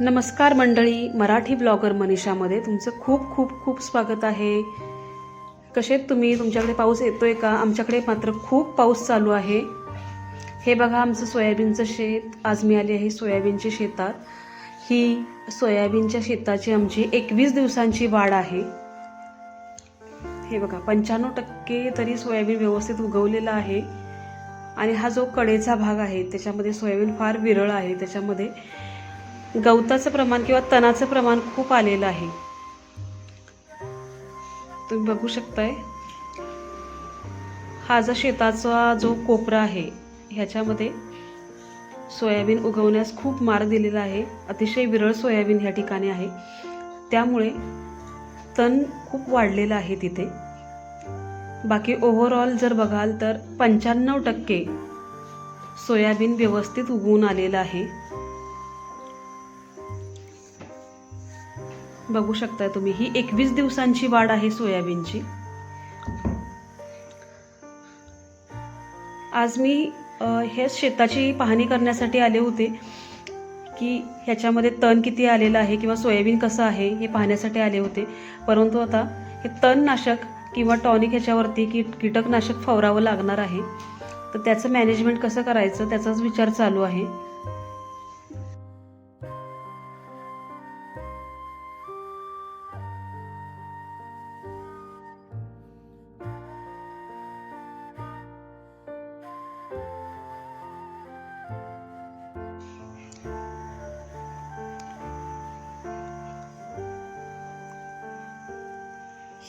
नमस्कार मंडळी मराठी ब्लॉगर मनीषामध्ये तुमचं खूप खूप खूप स्वागत आहे. कसे तुम्ही? तुमच्याकडे पाऊस येतो आहे का? आमच्याकडे मात्र खूप पाऊस चालू आहे. हे बघा आमचं सोयाबीनचं शेत. आज मी आली आहे सोयाबीनच्या शेतात. ही सोयाबीनच्या शेताची आमची एकवीस दिवसांची वाढ आहे. हे बघा पंच्याण्णव टक्के तरी सोयाबीन व्यवस्थित उगवलेलं आहे. आणि हा जो कडेचा भाग आहे त्याच्यामध्ये सोयाबीन फार विरळ आहे. त्याच्यामध्ये गवताचं प्रमाण किंवा तणाचं प्रमाण खूप आलेलं आहे. तुम्ही बघू शकताय. हा जो शेताचा जो कोपरा आहे ह्याच्यामध्ये सोयाबीन उगवण्यास खूप मार दिलेला आहे. अतिशय विरळ सोयाबीन ह्या ठिकाणी आहे. त्यामुळे तण खूप वाढलेलं आहे तिथे. बाकी ओव्हरऑल जर बघाल तर पंच्याण्णव टक्के सोयाबीन व्यवस्थित उगवून आलेलं आहे. बघू शकताय तुम्ही. ही एकवीस दिवसांची वाढ आहे सोयाबीनची. आज मी हे शेताची पाहणी करण्यासाठी आले होते की ह्याच्यामध्ये तण किती आलेलं आहे किंवा सोयाबीन कसं आहे हे पाहण्यासाठी आले होते. परंतु आता हे तणनाशक किंवा टॉनिक ह्याच्यावरती की कीटकनाशक फवारावं लागणार आहे. तर त्याचं मॅनेजमेंट कसं करायचं त्याचाच विचार चालू आहे.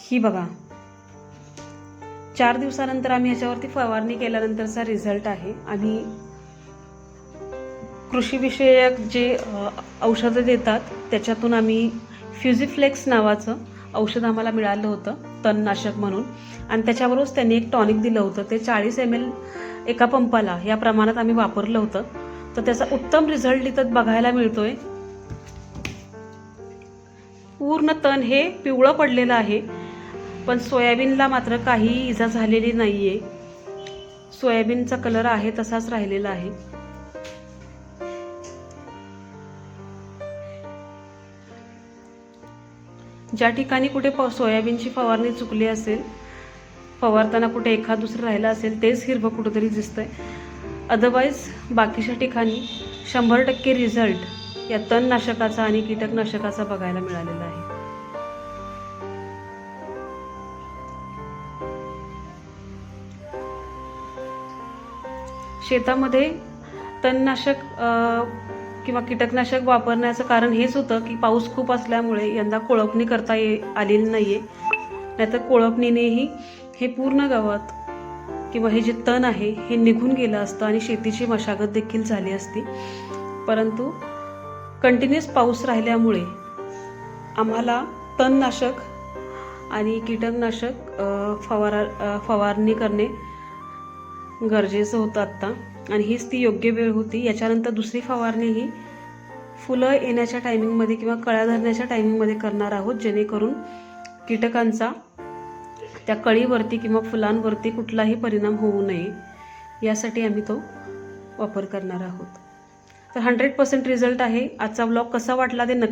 ही बघा. चार दिवसानंतर आम्ही ह्याच्यावरती फवारणी केल्यानंतरचा रिझल्ट आहे आम्ही कृषीविषयक जे औषधं देतात त्याच्यातून आम्ही फ्युझिफ्लेक्स नावाचं औषध आम्हाला मिळालं होतं तणनाशक म्हणून. आणि त्याच्याबरोबरच त्यांनी एक टॉनिक दिलं होतं. ते चाळीस एम एल एका पंपाला या प्रमाणात आम्ही वापरलं होतं. तर त्याचा उत्तम रिझल्ट इथं बघायला मिळतोय. पूर्ण तण हे पिवळं पडलेलं आहे. पण सोयाबीनला मात्र काही इजा झालेली नाहीये. सोयाबीनचा कलर आहे तसाच राहिलेला आहे. ज्या ठिकाणी कुठे सोयाबीनची फवारणी चुकली असेल फवारताना कुठे एखाद दुसरं राहिलं असेल तेच हिरवं कुठंतरी दिसतंय. अदरवाईज बाकीच्या ठिकाणी शंभर टक्के रिझल्ट या तणनाशकाचा आणि कीटकनाशकाचा बघायला मिळालेला आहे. शेतामध्ये तणनाशक किंवा कीटकनाशक वापरण्याचं कारण हेच होतं की पाऊस खूप असल्यामुळे यंदा कोळपणी करता ये आलेली नाही आहे नाहीतर कोळपणीनेही हे पूर्ण गावात किंवा हे जे तण आहे हे निघून गेलं असतं आणि शेतीची मशागत देखील झाली असती. परंतु कंटिन्युअस पाऊस राहिल्यामुळे आम्हाला तणनाशक आणि कीटकनाशक फवारा फवारणी करणे गरजेचं होतं आत्ता. आणि हीच ती योग्य वेळ होती. याच्यानंतर दुसरी फवारणी ही फुलं येण्याच्या टायमिंगमध्ये किंवा कळ्या धरण्याच्या टायमिंगमध्ये करणार आहोत. जेणेकरून कीटकांचा त्या कळीवरती किंवा फुलांवरती कुठलाही परिणाम होऊ नये यासाठी आम्ही तो वापर करणार आहोत. तर हंड्रेड पर्सेंट रिझल्ट आहे. आजचा ब्लॉग कसा वाटला ते नक्की